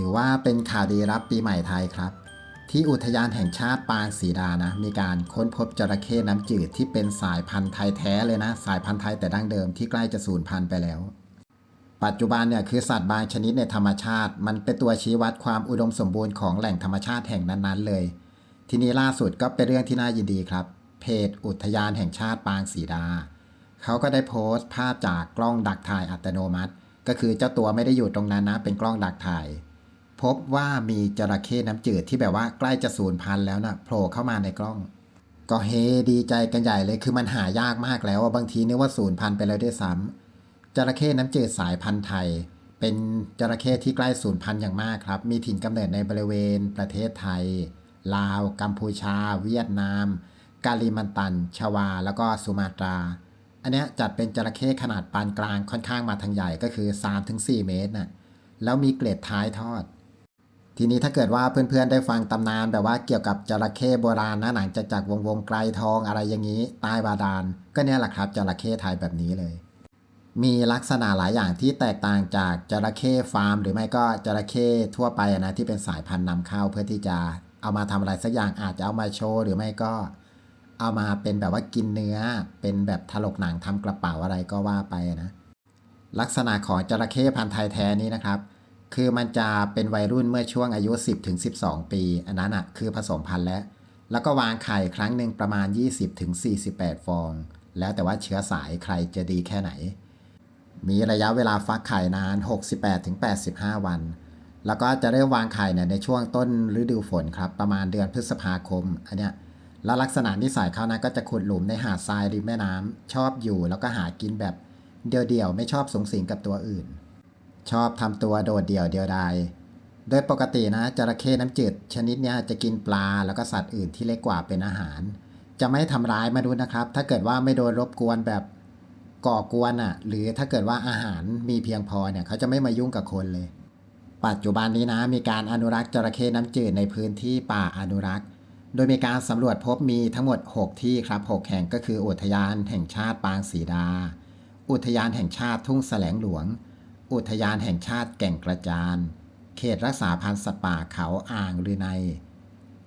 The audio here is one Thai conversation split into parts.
ถือว่าเป็นข่าวดีรับปีใหม่ไทยครับ ที่อุทยานแห่งชาติปางสีดานะ มีการค้นพบจระเข้น้ำจืดที่เป็นสายพันธุ์ไทยแท้เลยนะ สายพันธุ์ไทยแต่ดั้งเดิมที่ใกล้จะสูญพันธุ์ไปแล้ว ปัจจุบันเนี่ยคือสัตว์บางชนิดในธรรมชาติ มันเป็นตัวชี้วัดความอุดมสมบูรณ์ของแหล่งธรรมชาติแห่งนั้นๆ เลย ทีนี้ล่าสุดก็เป็นเรื่องที่น่ายินดีครับ เพจ อุทยานแห่งชาติปางสีดาเขาก็ได้โพสต์ภาพจากกล้องดักถ่ายอัตโนมัติ ก็คือเจ้าตัวไม่ได้อยู่ตรงนั้นนะ เป็นกล้องดักถ่าย พบว่ามีจระเข้น้ำจืดที่แบบว่าใกล้จะสูญพันธุ์แล้วนะโผล่เข้ามาในกล้อง ก็เฮดีใจกันใหญ่เลยคือมันหายากมากแล้วบางทีนึกว่าสูญพันธุ์ไปแล้วด้วยซ้ำจระเข้น้ำจืดสายพันธุ์ไทย เป็นจระเข้ที่ใกล้สูญพันธุ์อย่างมากครับ มีถิ่นกำเนิดในบริเวณ ประเทศไทย ลาว กัมพูชา เวียดนาม กาลิมันตัน ชวา แล้วก็สุมาตรา อันเนี้ยจัดเป็นจระเข้ขนาดปานกลางค่อนข้างมาทางใหญ่ก็คือ 3-4 เมตรน่ะแล้วมีเกล็ดท้ายทอด ทีนี้ถ้าเกิดว่าเพื่อนๆได้ฟังตำนานแบบว่าเกี่ยวกับจระเข้โบราณนะหนังจะจากวงวงไกลทองอะไรอย่างนี้ใต้บาดาล ก็เนี่ยแหละครับจระเข้ไทยแบบนี้เลย มีลักษณะหลายอย่างที่แตกต่างจากจระเข้ฟาร์ม หรือไม่ก็จระเข้ทั่วไปนะที่เป็นสายพันธุ์นำเข้าเพื่อที่จะเอามาทำอะไรสักอย่างอาจจะเอามาโชว์หรือไม่ก็เอามาเป็นแบบว่ากินเนื้อ เป็นแบบถลกหนังทำกระเป๋าอะไรก็ว่าไปนะ ลักษณะของจระเข้พันธุ์ไทยแท้นี้นะครับ คือมันจะเป็นวัยรุ่นเมื่อช่วงอายุ 10ถึง12 ปี อันนั้นอะคือผสมพันธุ์แล้ว แล้วก็วางไข่ครั้งหนึ่งประมาณ 20ถึง48 ฟอง แล้วแต่ว่าเชื้อสายใครจะดีแค่ไหน มีระยะเวลาฟักไข่นาน 68ถึง85 วัน แล้วก็จะเริ่มวางไข่เนี่ยในช่วงต้นฤดูฝนครับ ประมาณเดือนพฤษภาคม อันเนี้ยแล้วลักษณะนิสัยเขานะก็จะขุดหลุมในหาดทรายริมแม่น้ำชอบอยู่แล้วก็หากินแบบเดี่ยวๆไม่ชอบสงสิงกับตัวอื่น ชอบทำตัวโดดเดี่ยวเดียวดายโดยปกตินะจระเข้น้ำจืดชนิดนี้จะกินปลาแล้วก็สัตว์อื่นที่เล็กกว่าเป็นอาหาร จะไม่ทำร้ายมนุษย์นะครับ ถ้าเกิดว่าไม่โดนรบกวนแบบก่อกวนอะ หรือถ้าเกิดว่าอาหารมีเพียงพอเนี่ยเขาจะไม่มายุ่งกับคนเลย ปัจจุบันนี้นะมีการอนุรักษ์จระเข้น้ำจืดในพื้นที่ป่าอนุรักษ์ โดยมีการสำรวจพบมีทั้งหมด 6 ที่ครับ 6 แห่งก็คืออุทยานแห่งชาติปางสีดา อุทยานแห่งชาติทุ่งแสลงหลวง อุทยานแห่งชาติแก่งกระจาน เขตรักษาพันธุ์สัตว์ป่าเขาอ่างลือใน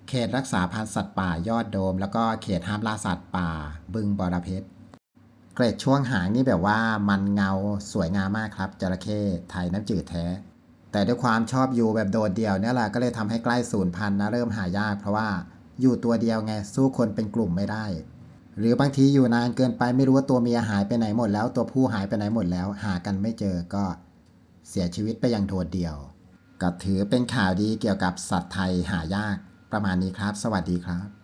เขตรักษาพันธุ์สัตว์ป่ายอดโดม แล้วก็เขตห้ามล่าสัตว์ป่า บึงบอระเพชรเกรดช่วงหางนี่แบบว่ามันเงาสวยงามมากครับจระเข้ไทยน้ำจืดแท้ แต่ด้วยความชอบอยู่แบบโดดเดี่ยวเนี่ยแหละก็เลยทำให้ใกล้สูญพันธุ์นะเริ่มหายาก เพราะว่าอยู่ตัวเดียวไงสู้คนเป็นกลุ่มไม่ได้ หรือบางทีอยู่นานเกินไปไม่รู้ว่าตัวเมียหายไปไหนหมดแล้ว ตัวผู้หายไปไหนหมดแล้ว หากันไม่เจอก็ เสียชีวิตไปอย่างโดดเดี่ยวก็ถือเป็นข่าวดีเกี่ยวกับสัตว์ไทยหายากประมาณนี้ครับ สวัสดีครับ